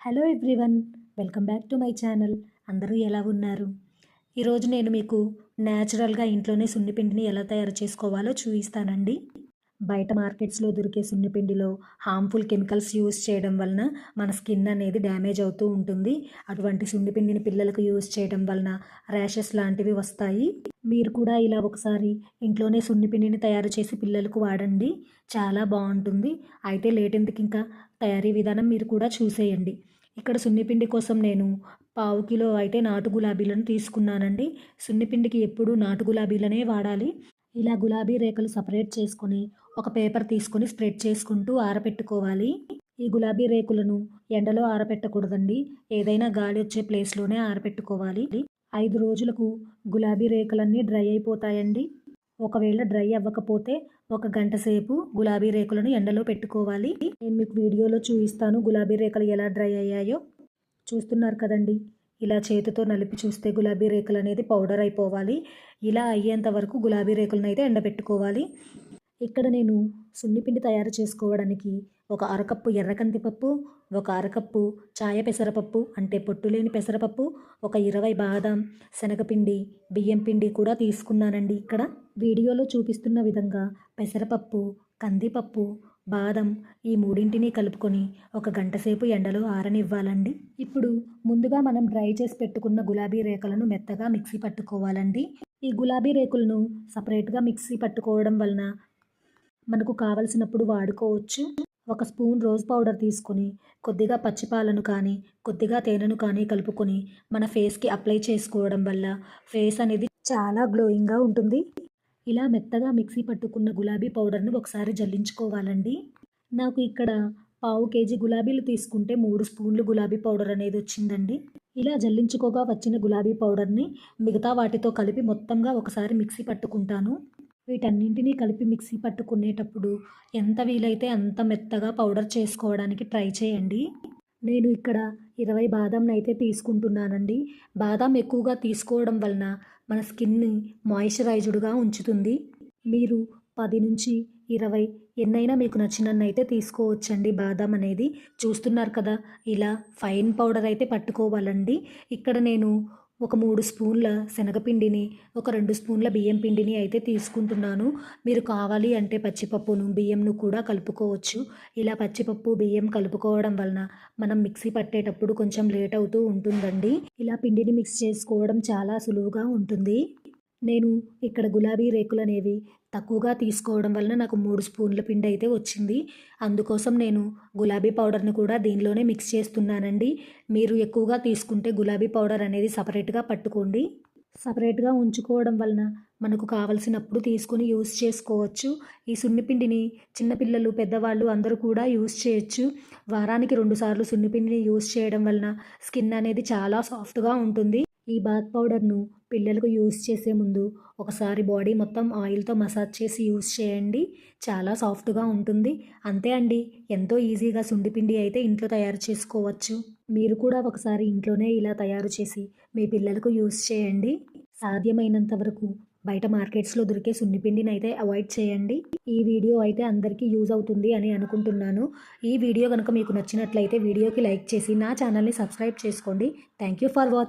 Hello everyone welcome back to my channel. అందరూ ఎలా ఉన్నారు? ఈరోజు నేను మీకు న్యాచురల్గా ఇంట్లోనే సున్నిపిండిని ఎలా తయారు చేసుకోవాలో చూపిస్తానండి. బయట మార్కెట్స్లో దొరికే సున్నిపిండిలో హార్మ్ఫుల్ కెమికల్స్ యూస్ చేయడం వలన మన స్కిన్ అనేది డ్యామేజ్ అవుతూ ఉంటుంది. అటువంటి సున్నిపిండిని పిల్లలకు యూస్ చేయడం వలన ర్యాషెస్ లాంటివి వస్తాయి. మీరు కూడా ఇలా ఒకసారి ఇంట్లోనే సున్నిపిండిని తయారు చేసి పిల్లలకు వాడండి. చాలా బాగుంటుంది. అయితే లేట్ ఇంకా తయారీ విధానం మీరు కూడా చూసేయండి. ఇక్కడ సున్నిపిండి కోసం నేను పావు కిలో అయితే నాటు గులాబీలను తీసుకున్నానండి. సున్నిపిండికి ఎప్పుడు నాటు గులాబీలనే వాడాలి. ఇలా గులాబీ రేఖలు సపరేట్ చేసుకొని ఒక పేపర్ తీసుకొని స్ప్రెడ్ చేసుకుంటూ ఆరబెట్టుకోవాలి ఈ గులాబీ రేకులను ఎండలో ఆరబెట్టకూడదండి ఏదైనా గాలి వచ్చే ప్లేస్లోనే ఆరబెట్టుకోవాలి ఐదు రోజులకు గులాబీ రేకులన్నీ డ్రై అయిపోతాయండి. ఒకవేళ డ్రై అవ్వకపోతే ఒక గంట సేపు గులాబీ రేకులను ఎండలో పెట్టుకోవాలి. నేను మీకు వీడియోలో చూపిస్తాను గులాబీ రేకులు ఎలా డ్రై అయ్యాయో. చూస్తున్నారు కదండి. ఇలా చేతితో నలిపి చూస్తే గులాబీ రేకులు అనేది పౌడర్ అయిపోవాలి. ఇలా అయ్యేంత వరకు గులాబీ రేకులను అయితే ఎండబెట్టుకోవాలి. ఇక్కడ నేను సున్నిపిండి తయారు చేసుకోవడానికి ఒక అరకప్పు ఎర్రకందిపప్పు ఒక అరకప్పు చాయ పెసరపప్పు అంటే పొట్టులేని పెసరపప్పు ఒక ఇరవై బాదం శనగపిండి బియ్యం పిండి కూడా తీసుకున్నానండి. ఇక్కడ వీడియోలో చూపిస్తున్న విధంగా పెసరపప్పు కందిపప్పు బాదం ఈ మూడింటిని కలుపుకొని ఒక గంట సేపు ఎండలో ఆరనివ్వాలండి. ఇప్పుడు ముందుగా మనం డ్రై చేసి పెట్టుకున్న గులాబీ రేకులను మెత్తగా మిక్సీ పట్టుకోవాలండి. ఈ గులాబీ రేకులను సపరేట్గా మిక్సీ పట్టుకోవడం వలన మనకు కావలసినప్పుడు వాడుకోవచ్చు. ఒక స్పూన్ రోజ్ పౌడర్ తీసుకొని కొద్దిగా పచ్చిపాలను కానీ కొద్దిగా తేనెను కానీ కలుపుకొని మన ఫేస్కి అప్లై చేసుకోవడం వల్ల ఫేస్ అనేది చాలా గ్లోయింగ్గా ఉంటుంది. ఇలా మెత్తగా మిక్సీ పట్టుకున్న గులాబీ పౌడర్ని ఒకసారి జల్లించుకోవాలండి. నాకు ఇక్కడ పావు కేజీ గులాబీలు తీసుకుంటే మూడు స్పూన్లు గులాబీ పౌడర్ అనేది వచ్చిందండి. ఇలా జల్లించుకోగా వచ్చిన గులాబీ పౌడర్ని మిగతా వాటితో కలిపి మొత్తంగా ఒకసారి మిక్సీ పట్టుకుంటాను. వీటన్నింటినీ కలిపి మిక్సీ పట్టుకునేటప్పుడు ఎంత వీలైతే అంత మెత్తగా పౌడర్ చేసుకోవడానికి ట్రై చేయండి. నేను ఇక్కడ ఇరవై బాదంనైతే అయితే తీసుకుంటున్నానండి. బాదం ఎక్కువగా తీసుకోవడం వలన మన స్కిన్ని మాయిశ్చరైజ్డ్గా ఉంచుతుంది. మీరు పది నుంచి ఇరవై ఎన్నైనా మీకు నచ్చినన్నైతే తీసుకోవచ్చండి బాదం అనేది. చూస్తున్నారు కదా ఇలా ఫైన్ పౌడర్ అయితే పట్టుకోవాలండి. ఇక్కడ నేను ఒక మూడు స్పూన్ల శనగపిండిని ఒక రెండు స్పూన్ల బియ్యం పిండిని అయితే తీసుకుంటున్నాను. మీరు కావాలి అంటే పచ్చిపప్పును బియ్యంను కూడా కలుపుకోవచ్చు. ఇలా పచ్చిపప్పు బియ్యం కలుపుకోవడం వలన మనం మిక్సీ పట్టేటప్పుడు కొంచెం లేట్ అవుతూ ఉంటుందండి. ఇలా పిండిని మిక్స్ చేసుకోవడం చాలా సులువుగా ఉంటుంది. నేను ఇక్కడ గులాబీ రేకులు అనేవి తక్కువగా తీసుకోవడం వలన నాకు మూడు స్పూన్ల పిండి అయితే వచ్చింది. అందుకోసం నేను గులాబీ పౌడర్ని కూడా దీనిలోనే మిక్స్ చేస్తున్నానండి. మీరు ఎక్కువగా తీసుకుంటే గులాబీ పౌడర్ అనేది సపరేట్గా పట్టుకోండి. సపరేట్గా ఉంచుకోవడం వలన మనకు కావలసినప్పుడు తీసుకొని యూస్ చేసుకోవచ్చు. ఈ సున్నిపిండిని చిన్నపిల్లలు పెద్దవాళ్ళు అందరూ కూడా యూస్ చేయొచ్చు. వారానికి రెండుసార్లు సున్నిపిండిని యూస్ చేయడం వలన స్కిన్ అనేది చాలా సాఫ్ట్గా ఉంటుంది. ఈ బాత్ పౌడర్ను పిల్లలకు యూస్ చేసే ముందు ఒకసారి బాడీ మొత్తం ఆయిల్తో మసాజ్ చేసి యూస్ చేయండి. చాలా సాఫ్ట్గా ఉంటుంది. అంతే అండి. ఎంతో ఈజీగా సుండిపిండి అయితే ఇంట్లో తయారు చేసుకోవచ్చు. మీరు కూడా ఒకసారి ఇంట్లోనే ఇలా తయారు చేసి మీ పిల్లలకు యూస్ చేయండి. సాధ్యమైనంత వరకు బయట మార్కెట్స్లో దొరికే సున్నిపిండిని అయితే అవాయిడ్ చేయండి. ఈ వీడియో అయితే అందరికీ యూజ్ అవుతుంది అని అనుకుంటున్నాను. ఈ వీడియో కనుక మీకు నచ్చినట్లయితే వీడియోకి లైక్ చేసి నా ఛానల్ని సబ్స్క్రైబ్ చేసుకోండి. Thank you for watching